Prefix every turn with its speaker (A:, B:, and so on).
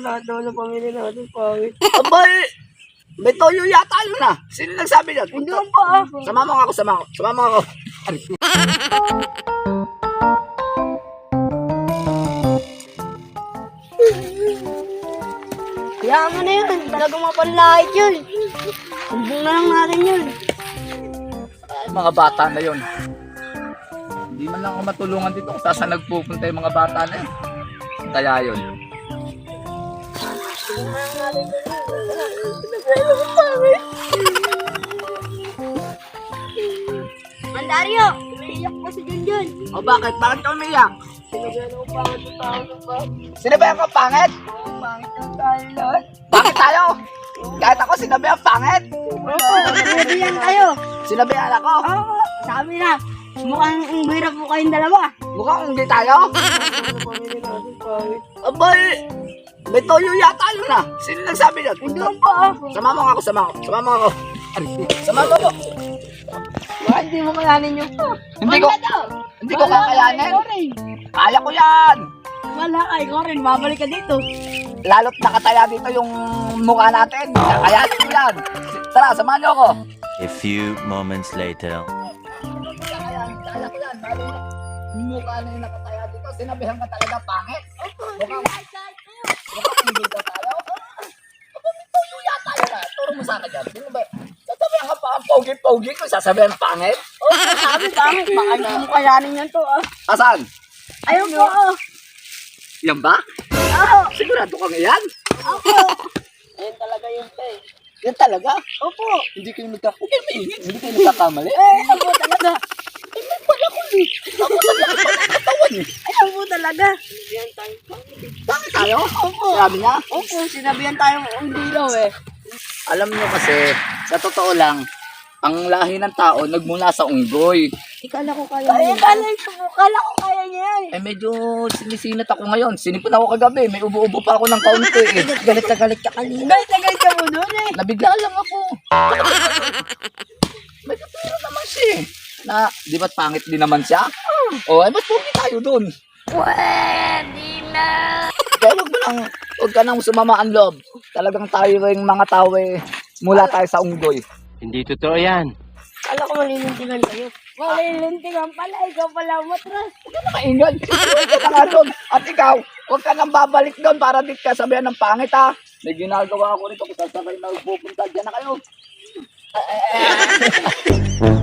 A: lahat naman ng pamilya natin, pangit.
B: Abay! May toyo yata yun ah. Sino nagsabi niyan?
A: Hindi lang pa ah.
B: Sumama ako, sumama ako. Sumama ako.
A: Kaya mo na yun, talagang mapanlait yun. Humbong na lang natin yun.
B: Ay, mga bata na yun. Hindi man lang ako matulungan dito kung saan nagpupunta yung mga bata na yun. Kaya yun.
A: Mandario, umiiyak pa si Junjun.
B: O bakit? Bakit ka umiyak?
A: Sinagyan ako pangit ng tao ng ba?
B: Sinabihan ka pangit?
A: Oo, pangit ng tayo lahat.
B: Bakit tayo? Kahit ako sinabihan pangit.
A: Oo, sinabihan kayo.
B: Sinabihan ako.
A: Oo, sabi na, mukhang ang po kayong dalawa.
B: Mukhang hindi tayo. Abay! May toyo yata yun ah. Sino nagsabi niyan?
A: Hindi lang pa ah.
B: Sumama ako, sumama ako. Sumama ako. Sumama ako.
A: Bakit hindi mo kayanin yung pa?
B: Hindi ko, hindi ko kakayanin. Kaya ko yan.
A: Wala ka, ikaw rin, babalik ka dito.
B: Lalo't nakataya dito yung mukha natin. Kakayanin ko yan. Tara, samahan niyo ako.
C: A few moments later.
B: Mukha na yung nakataya dito. Sinabihan ka talaga pangit. Mukhang hindi ka tayo. Aba, may toyo yata yun ah. Turo mo sa akin yan. Sino ba? Sasabihan ka pa ang pogi-pogi ko. Sasabihan pangit.
A: Oo, sabi pangit, baka hindi mo kayanin yan to ah.
B: Asan?
A: Ayun po ah.
B: Yan ba?
A: Oo.
B: Sigurado ka ngayon?
A: Ayun talaga yun eh.
B: Yan talaga?
A: Opo.
B: Hindi kayo nagka... Huwag kayo maingit. Hindi kayo nagkakamali.
A: Eh, po talaga.
B: Eh, may pala ko eh. Ako sa laki pa ng katawan eh.
A: Ayun po talaga. Sinabihan tayo.
B: Bakit tayo?
A: Opo.
B: Sabi niya.
A: Opo, sinabihan tayo hindi daw eh.
B: Alam niyo kasi, sa totoo lang, ang lahi ng tao nagmula sa unggoy.
A: Ikala ko kaya niya. Ay, kala ko, kala ko kaya niya yan.
B: Eh medyo sinisinat ako ngayon. Sinipon ako kagabi. May ubo-ubo pa ako ng kaunti eh.
A: Galit na galit ka kanina. Galit na galit ka mo doon eh.
B: Nabigla lang ako. May kapira naman siya eh. Na, di ba't pangit din naman siya? O, eh, ba't pogi tayo dun?
A: Pwede na.
B: Kaya huwag mo lang, huwag ka nang sumama ang loob. Talagang tayo yung mga tao eh, mula tayo sa unggoy.
C: Hindi totoo yan.
A: Kala ko malilintigan kayo. Malilintigan pala, ikaw pala matras.
B: Huwag ka na maingay. Huwag ka doon. At ikaw, huwag ka nang babalik doon para di ka sabihan ng pangit ha. May ginagawa ako rito kung sasabay na pupunta. Diyan na kayo.